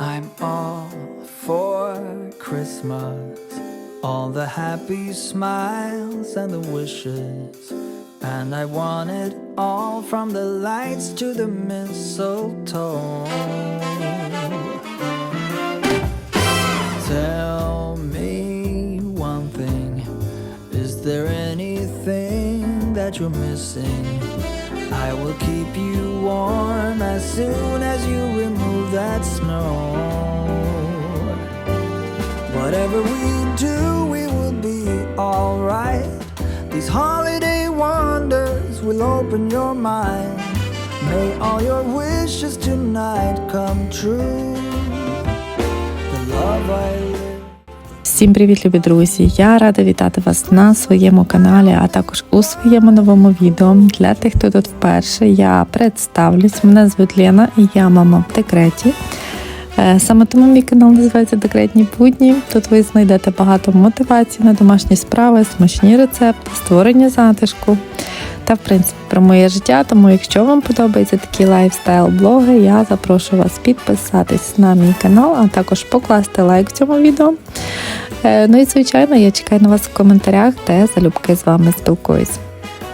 I'm all for Christmas. All the happy smiles and the wishes. And I want it all from the lights to the mistletoe. Tell me one thing. Is there anything that you're missing? I will keep you warm as soon as you remove that snow. Whatever we do, we will be alright. These holiday wonders will open your mind. May all your wishes tonight come true. The love I live. Всім привіт, любі друзі! Я рада вітати вас на своєму каналі, а також у своєму новому відео. Для тих, хто тут вперше, я представлюсь. Мене звуть Лена і я мама в декреті. Е, Саме тому мій канал називається Декретні будні. Тут ви знайдете багато мотивації на домашні справи, смачні рецепти, створення затишку та, в принципі, про моє життя. Тому, якщо вам подобаються такі лайфстайл-блоги, я запрошую вас підписатись на мій канал, а також покласти лайк цьому відео. Е, Ну і звичайно, я чекаю на вас в коментарях, де залюбки з вами спілкуюсь.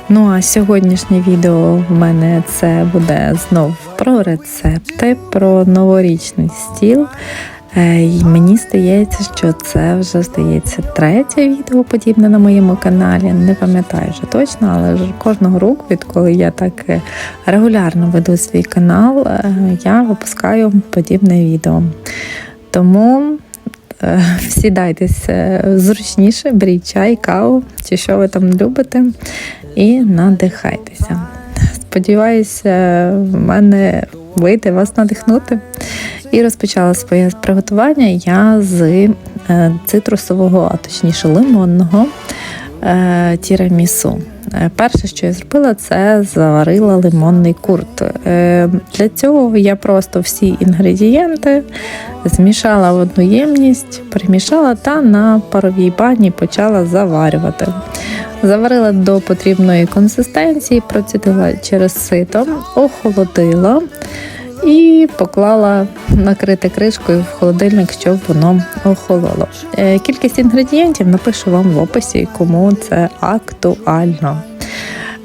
Ну а сьогоднішнє відео в мене це буде знов про рецепти, про новорічний стіл. Е, І мені здається, що це вже здається третє відео подібне на моєму каналі. Не пам'ятаю вже точно, але кожного року, відколи я так е, регулярно веду свій канал, е, я випускаю подібне відео. Тому е, всідайтесь е, зручніше, беріть чай, каву чи що ви там любите, і надихайтеся. Сподіваюся, в мене вийде вас надихнути. І розпочала своє приготування я з е, цитрусового, а точніше лимонного тірамісу. Е, Перше, що я зробила, це заварила лимонний курт. Е, Для цього я просто всі інгредієнти змішала в одну ємність, перемішала та на паровій бані почала заварювати. Заварила до потрібної консистенції, процідила через сито, охолодила і поклала накрити кришкою в холодильник, щоб воно охололо. Е, Кількість інгредієнтів напишу вам в описі, кому це актуально.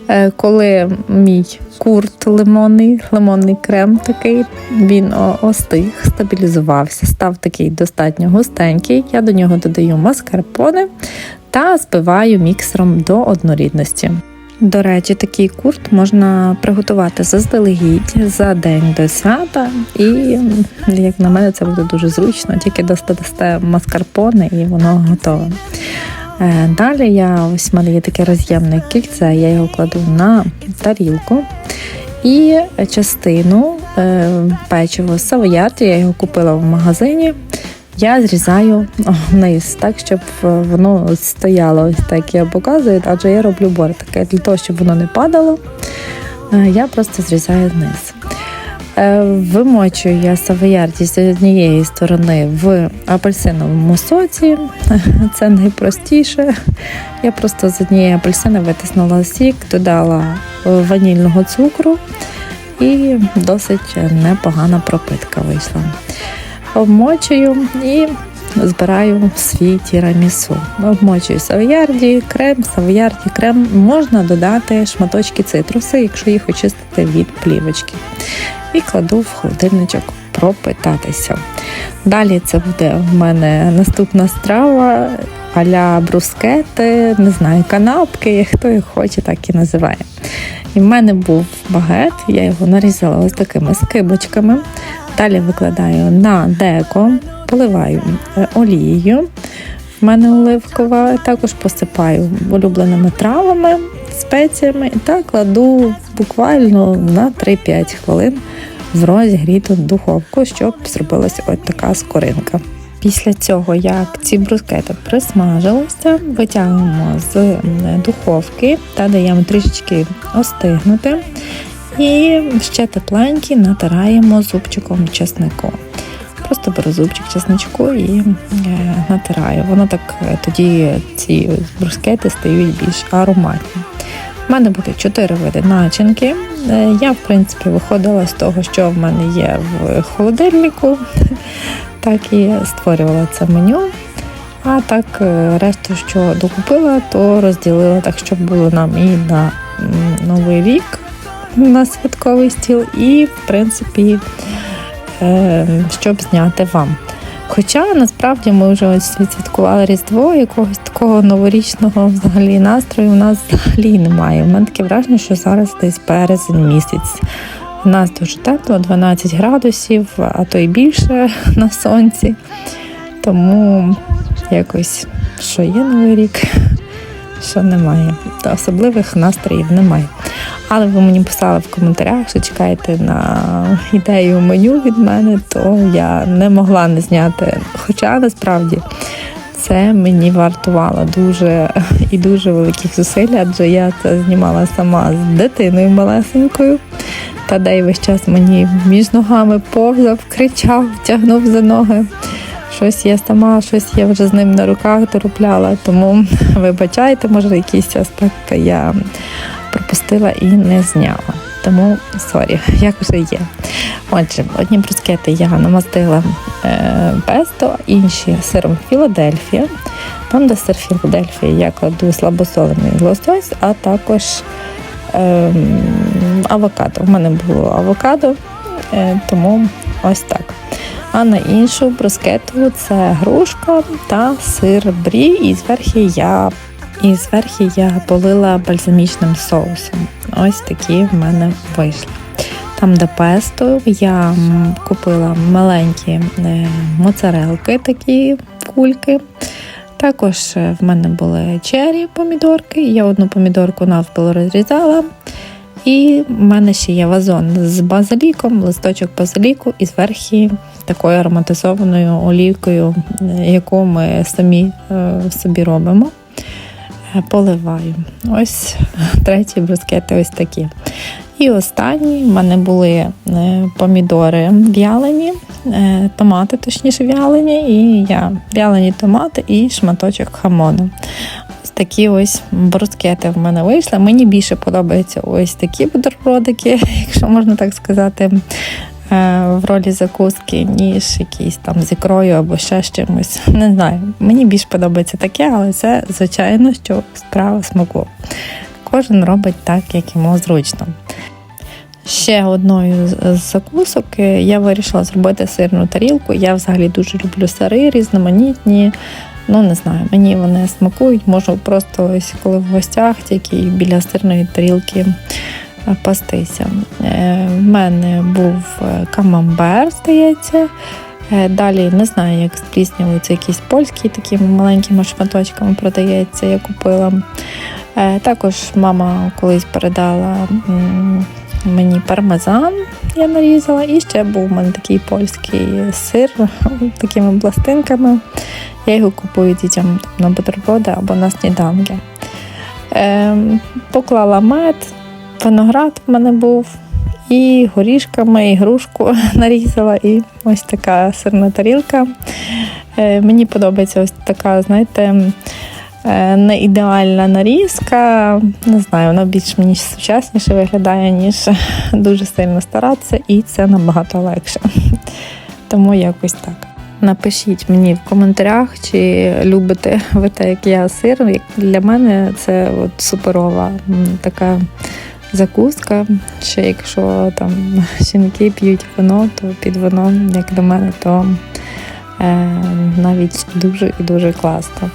Е, Коли мій курт лимонний, лимонний крем такий, він остиг, стабілізувався, став такий достатньо густенький. Я до нього додаю маскарпоне та збиваю міксером до однорідності. До речі, такий курт можна приготувати заздалегідь за день до свята, і як на мене, це буде дуже зручно, тільки дасте маскарпоне і воно готове. Е, Далі я ось в мене є таке роз'ємне кільце, я його кладу на тарілку. І частину е, печива савоярді, я його купила в магазині. Я зрізаю вниз, так, щоб е, воно стояло ось так, я показую, адже я роблю бортики. Для того, щоб воно не падало, е, я просто зрізаю вниз. Е, Вимочую я савоярді з однієї сторони в апельсиновому соці. Це найпростіше. Я просто з однієї апельсини витиснула сік, додала ванільного цукру і досить непогана пропитка вийшла. Обмочую і збираю свій тірамісу. Обмочую савоярді, крем, савоярді, крем. Можна додати шматочки цитруси, якщо їх очистити від плівочки. І кладу в холодильничок пропитатися. Далі це буде в мене наступна страва а-ля брускети, не знаю, канапки, хто їх хоче, так і називає. І в мене був багет, я його нарізала ось такими скибочками. Далі викладаю на деко, поливаю е, олією. В мене оливкова, також посипаю улюбленими травами, спеціями та кладу буквально на 3-5 хвилин в розігріту духовку, щоб зробилася ось така скоринка. Після цього, як ці брускети присмажилися, витягуємо з духовки та даємо трішечки остигнути. І ще тепленькі натираємо зубчиком чеснику. Просто беру зубчик чесничку і е, натираю. Воно так е, тоді ці брускети стають більш ароматні. У мене буде чотири види начинки. Е, Я, в принципі, виходила з того, що в мене є в холодильнику, так і створювала це меню. А так, е, решту, що докупила, то розділила так, щоб було нам і на Новий рік на святковий стіл, і, в принципі, е, щоб зняти вам. Хоча насправді ми вже ось відсвяткували Різдво, якогось такого новорічного взагалі настрою у нас взагалі немає. У мене таке враження, що зараз десь березень місяць. У нас дуже тепло, 12 градусів, а то й більше на сонці. Тому якось що є новий рік, що немає. Та особливих настроїв немає. Але ви мені писали в коментарях, що чекаєте на ідею меню від мене, то я не могла не зняти. Хоча насправді це мені вартувало дуже і дуже великих зусиль, адже я це знімала сама з дитиною малесенькою. Та де весь час мені між ногами повзав, кричав, тягнув за ноги. Щось я сама, щось я вже з ним на руках доробляла. Тому вибачайте, може, якісь аспекти я пропустила і не зняла. Тому сорі, як вже є. Отже, одні брускети я намастила е, песто, інші сиром Філадельфія. Там, де сир Філадельфія, я кладу слабосолений лосось, а також е, авокадо. У мене було авокадо, е, тому ось так. А на іншу брускету це грушка та сир брі, і зверху я і зверху я полила бальзамічним соусом. Ось такі в мене вийшли. Там, де песто, я купила маленькі е, моцарелки, такі кульки. Також е, в мене були чері помідорки. Я одну помідорку навпіл розрізала. І в мене ще є вазон з базиліком, листочок базиліку і зверху такою ароматизованою олівкою, е, яку ми самі собі робимо. Поливаю. Ось треті брускети ось такі. І останні в мене були е, помідори в'ялені, е, томати, точніше, в'ялені, і я в'ялені томати і шматочок хамону. Ось такі ось брускети в мене вийшли. Мені більше подобаються ось такі бутербродики, якщо можна так сказати, в ролі закуски, ніж якісь там з ікрою або ще з чимось. Не знаю. Мені більше подобається таке, але це, звичайно, що справа смаку. Кожен робить так, як йому зручно. Ще одною з- закусок е, я вирішила зробити сирну тарілку. Я взагалі дуже люблю сири різноманітні. Ну, не знаю, мені вони смакують. Можу просто ось коли в гостях тільки біля сирної тарілки е, пастися. Е, В мене був е, камамбер, здається. Е, Далі не знаю, як це якийсь польський такими маленькими шматочками продається, я купила. Також мама колись передала мені пармезан, я нарізала, і ще був у мене такий польський сир такими пластинками. Я його купую дітям на бутерброди або на сніданки. Ем, поклала мед, виноград в мене був, і горішками, і грушку нарізала, і ось така сирна тарілка. Е, мені подобається ось така, знаєте, е, не ідеальна нарізка. Не знаю, вона більш мені сучасніше виглядає, ніж дуже сильно старатися, і це набагато легше. Тому якось так. Напишіть мені в коментарях, чи любите ви те, як я сир. Для мене це от суперова така закуска. Ще якщо там жінки п'ють вино, то під вино, як для мене, то е, навіть дуже і дуже класно.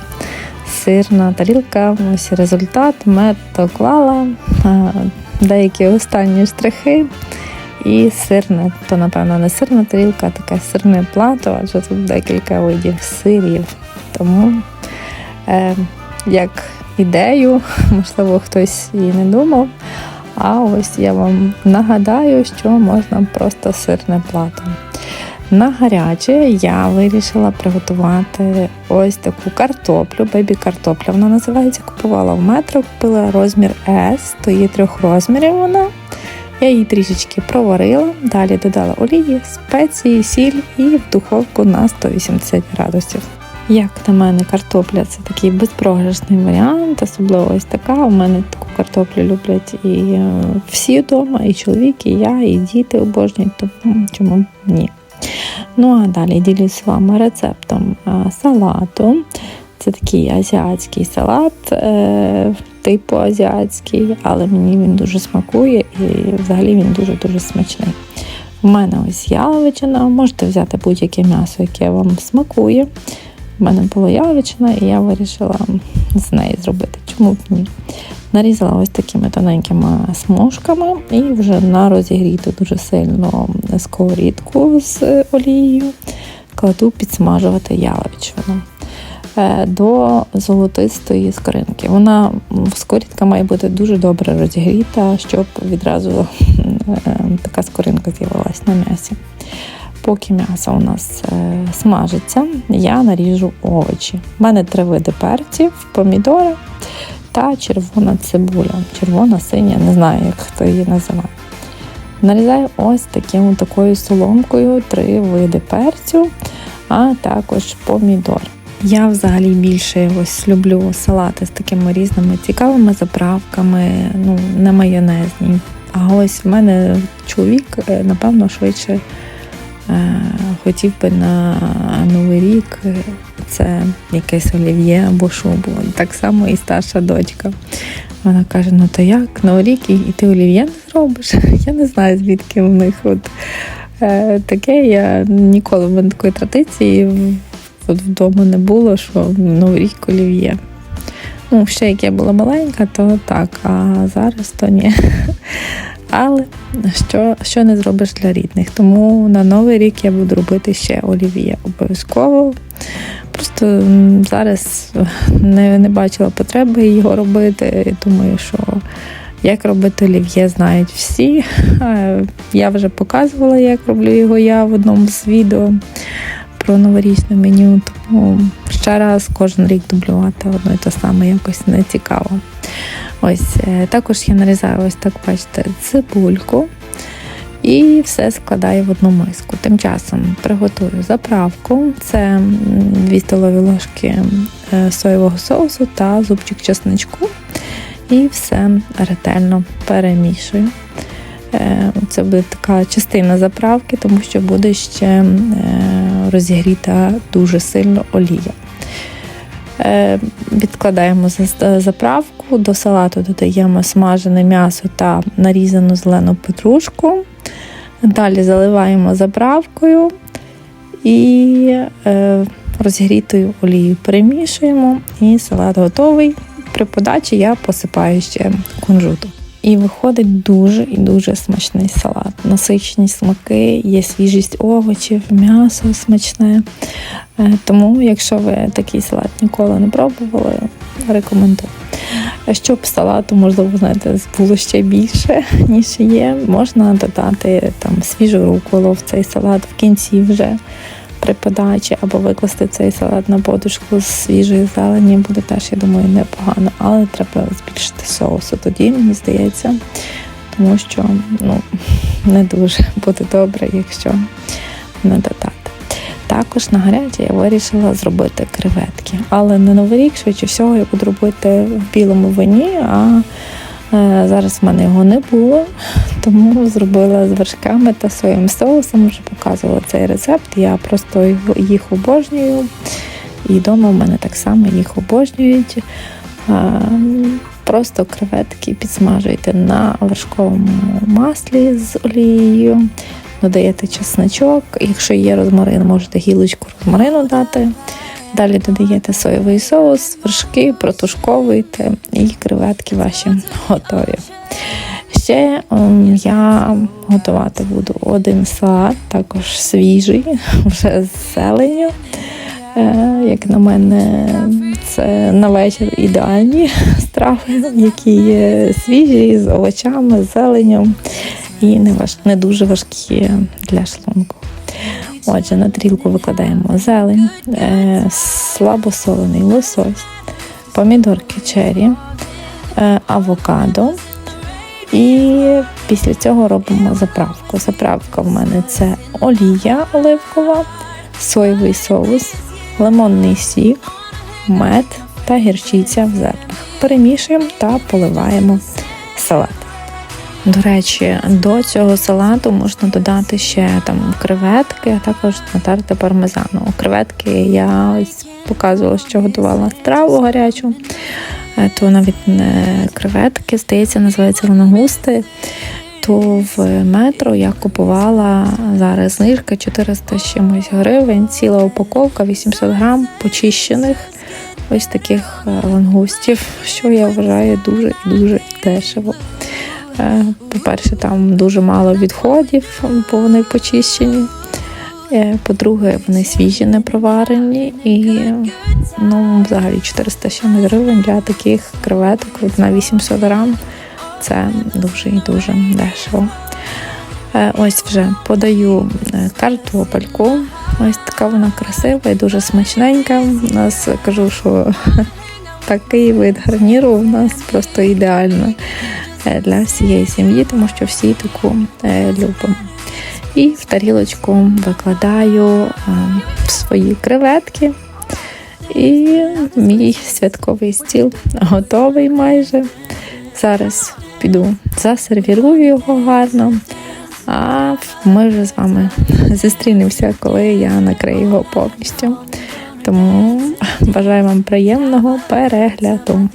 Сирна тарілка, ось результат, мед доклала, е, деякі останні штрихи. І сирне, то напевно не сирна тарілка, а таке сирне плато, адже тут декілька видів сирів. Тому е, як ідею, можливо, хтось і не думав. А ось я вам нагадаю, що можна просто сирне плато. На гаряче я вирішила приготувати ось таку картоплю, бебі-картопля. Вона називається. Купувала в метро, купила розмір S, то є трьох розмірів вона. Я її трішечки проварила, далі додала олії, спеції, сіль і в духовку на 180 градусів. Як на мене, картопля це такий безпрограшний варіант, особливо ось така. У мене таку картоплю люблять і е, всі вдома, і чоловік, і я, і діти обожнюють, тому чому ні. Ну а далі ділюсь з вами рецептом е, салату. Це такий азіатський салат, е, типу азіатський, але мені він дуже смакує і взагалі він дуже-дуже смачний. У мене ось яловичина, можете взяти будь-яке м'ясо, яке вам смакує. У мене була яловичина, і я вирішила з неї зробити. Чому б ні? Нарізала ось такими тоненькими смужками і вже на розігріту дуже сильно сковорідку з олією кладу підсмажувати яловичину е, до золотистої скоринки. Вона скорідка має бути дуже добре розігріта, щоб відразу е, така скоринка з'явилась на м'ясі. Поки м'ясо у нас е, смажиться, я наріжу овочі. У мене три види перців, помідори та червона цибуля. Червона, синя, не знаю, як хто її називає. Нарізаю ось таким, такою соломкою три види перцю, а також помідор. Я взагалі більше ось люблю салати з такими різними цікавими заправками, ну, не майонезні. А ось в мене чоловік, е, напевно, швидше хотів би на Новий рік е, це якесь олів'є або шубу. Так само і старша дочка. Вона каже: ну то як Новий рік і, ти олів'є не зробиш? Я не знаю, звідки в них от е, таке. Я ніколи в такої традиції от вдома не було, що Новий рік олів'є. Ну, ще як я була маленька, то так, а зараз то ні. Але що що не зробиш для рідних? Тому на Новий рік я буду робити ще олів'є обов'язково. Просто зараз не, не бачила потреби його робити. Думаю, що як робити олів'є, знають всі. Е, Я вже показувала, як роблю його я в одному з відео про новорічне меню. Тому ще раз кожен рік дублювати одно і те саме якось не цікаво. Ось е, також я нарізаю ось так, бачите, цибульку. І все складаю в одну миску. Тим часом приготую заправку. Це 2 столові ложки е, соєвого соусу та зубчик чесничку. І все ретельно перемішую. Е, Це буде така частина заправки, тому що буде ще розігріта дуже сильно олія. Е, Відкладаємо заправку, до салату додаємо смажене м'ясо та нарізану зелену петрушку. Далі заливаємо заправкою і е, розігрітою олією перемішуємо, і салат готовий. При подачі я посипаю ще кунжутом. І виходить дуже і дуже смачний салат. Насичені смаки, є свіжість овочів, м'ясо смачне. Е, Тому, якщо ви такий салат ніколи не пробували, рекомендую. Щоб салату, можливо, знаєте, було ще більше, ніж є, можна додати там свіжу руколу в цей салат в кінці вже при подачі, або викласти цей салат на подушку з свіжої зелені, буде теж, я думаю, непогано, але треба збільшити соусу. Тоді, мені здається, тому що ну, не дуже буде добре, якщо не додати. Також на гаряче я вирішила зробити креветки. Але не новий рік, швидше всього, я буду робити в білому вині, а зараз в мене його не було, тому зробила з вершками та соєвим соусом. Вже показувала цей рецепт. Я просто їх обожнюю. І вдома в мене так само їх обожнюють. Е, Просто креветки підсмажуєте на вершковому маслі з олією додаєте чесночок. Якщо є розмарин, можете гілочку розмарину дати. Далі додаєте соєвий соус, вершки, протушковуєте і креветки ваші готові. Ще ем, я готувати буду один салат, також свіжий, вже з зеленню. Е, Як на мене, це на вечір ідеальні страви, які є свіжі, з овочами, з зеленню і не, важ... не дуже важкі для шлунку. Отже, на тарілку викладаємо зелень, е, слабосолений лосось, помідорки чері, е, авокадо. І після цього робимо заправку. Заправка в мене це олія оливкова, соєвий соус, лимонний сік, мед та гірчиця в зернах. Перемішуємо та поливаємо салат. До речі, до цього салату можна додати ще там креветки, а також натерти пармезану. Креветки я ось показувала, що готувала страву гарячу. Е, То навіть не креветки, здається, називається лангусти. То в метро я купувала зараз знижка 400 з чимось гривень, ціла упаковка 800 грам почищених ось таких е, лангустів, що я вважаю дуже дуже дешево. Е, По-перше, там дуже мало відходів, бо вони почищені. Е, По-друге, вони свіжі, не проварені. І ну, взагалі 400 ще гривень для таких креветок на 800 грам. Це дуже і дуже дешево. Е, Ось вже подаю картопельку. Ось така вона красива і дуже смачненька. У нас кажу, що такий вид гарніру у нас просто ідеально для всієї сім'ї, тому що всі таку е, любимо. І в тарілочку викладаю е, свої креветки. І мій святковий стіл готовий майже. Зараз піду засервірую його гарно. А ми вже з вами зустрінемося, коли я накрию його повністю. Тому бажаю вам приємного перегляду.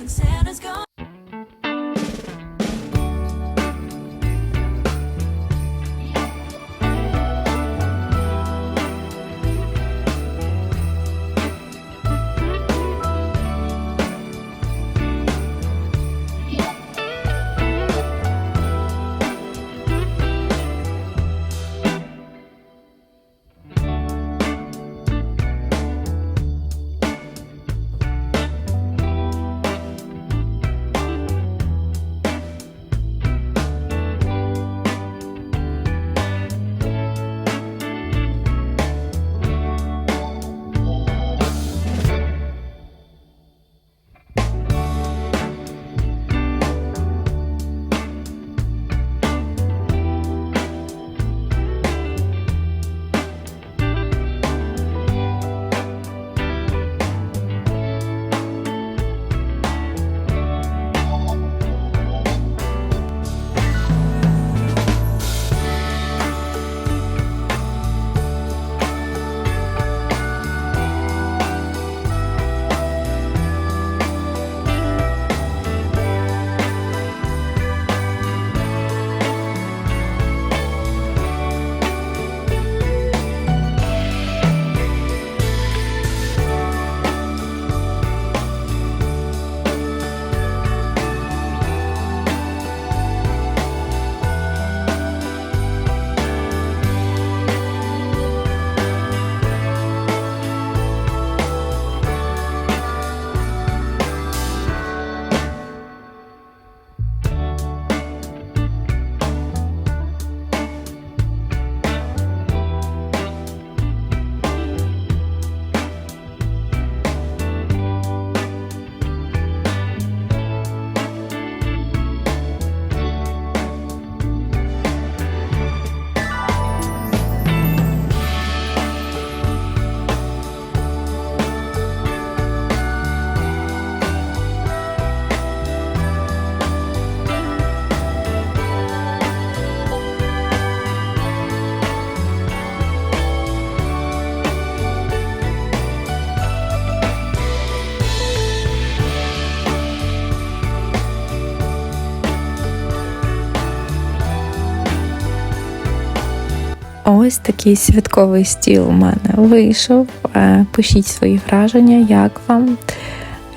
Ось такий святковий стіл у мене вийшов. Е, Пишіть свої враження, як вам.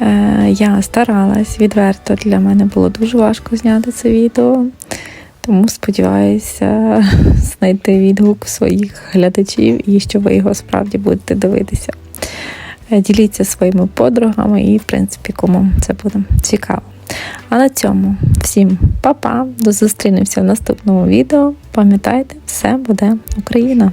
Е, Я старалась відверто для мене було дуже важко зняти це відео. Тому сподіваюся знайти відгук своїх глядачів і що ви його справді будете дивитися. Е, Діліться своїми подругами і, в принципі, кому це буде цікаво. А на цьому всім па-па, до зустрінемося в наступному відео. Пам'ятайте, все буде Україна!